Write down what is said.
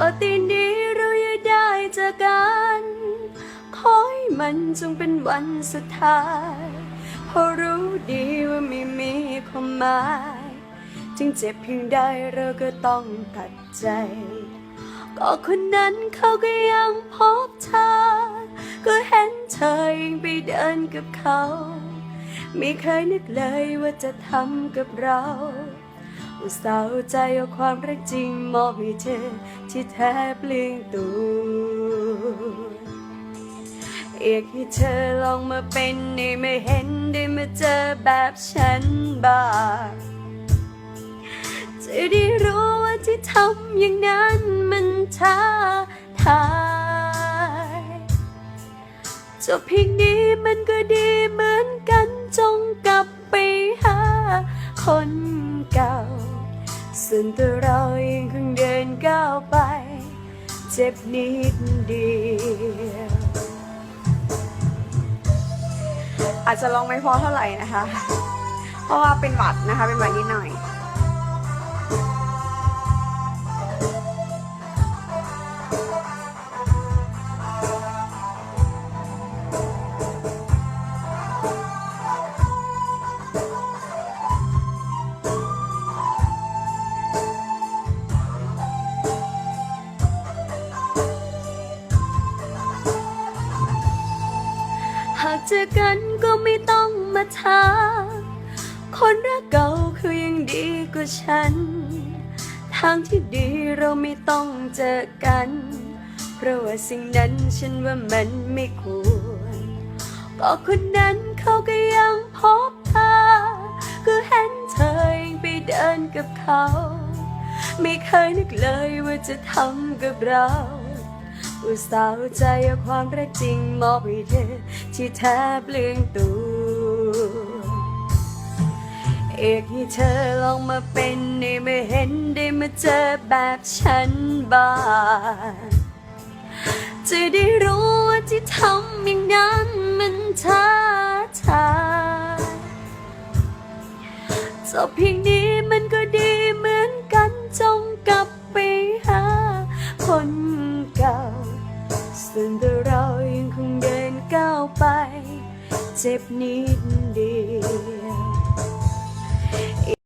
อตีนี้เราอย่าได้เจอกัน ขอให้มันจงเป็นวันสุดท้ายเพราะรู้ดีว่าไม่มีความหมาย จึงเจ็บเพียงใดเราก็ต้องตัดใจ ก็คนนั้นเขาก็ยังพบเธอ ก็เห็นเธอยังไปเดินกับเขา ไม่เคยนึกเลยว่าจะทำกับเรา อุตส่าห์ใจเอาความรักจริงมอบให้เธอที่แท้เปลี่ยนตัวอยากให้เธอลองมาเป็นได้ไม่เห็นได้มาเจอแบบฉันบ้างจะได้รู้ว่าที่ทำอย่างนั้นมันท้าทายจบเพียงนี้มันก็ดีเหมือนกันจงกลับ คนเก่า ส่วนตัวเรายังคงเดินก้าวไป เจ็บนิดเดียว อาจจะลองไม่พอเท่าไหร่นะคะ เพราะว่าเป็นหวัดนะคะ เป็นหวัดนิดหน่อยากเจอกันก็ไม่ต้องมาถามคนรักเก่าคือยังดีกว่าฉัน ทางที่ดีเราไม่ต้องเจอกัน เพราะว่าสิ่งนั้นฉันว่ามันไม่ควร ก็คนนั้นเขาก็ยังพบเธอก็เห็นเธอยังไปเดินกับเขา ไม่เคยนึกเลยว่าจะทำกับเรา อุตส่าห์ใจเอาความรักจริงมอบให้เธอที่แทบเลืองตัวเอกให้เธอลองมาเป็นได้มาเห็นได้มาเจอแบบฉันบ้างจะได้รู้ว่าที่ทำอย่างนั้นมันท้าทายจบเพียงนี้มันก็ดีเหมือนกันจงกับ ไป เจ็บนิดเดียว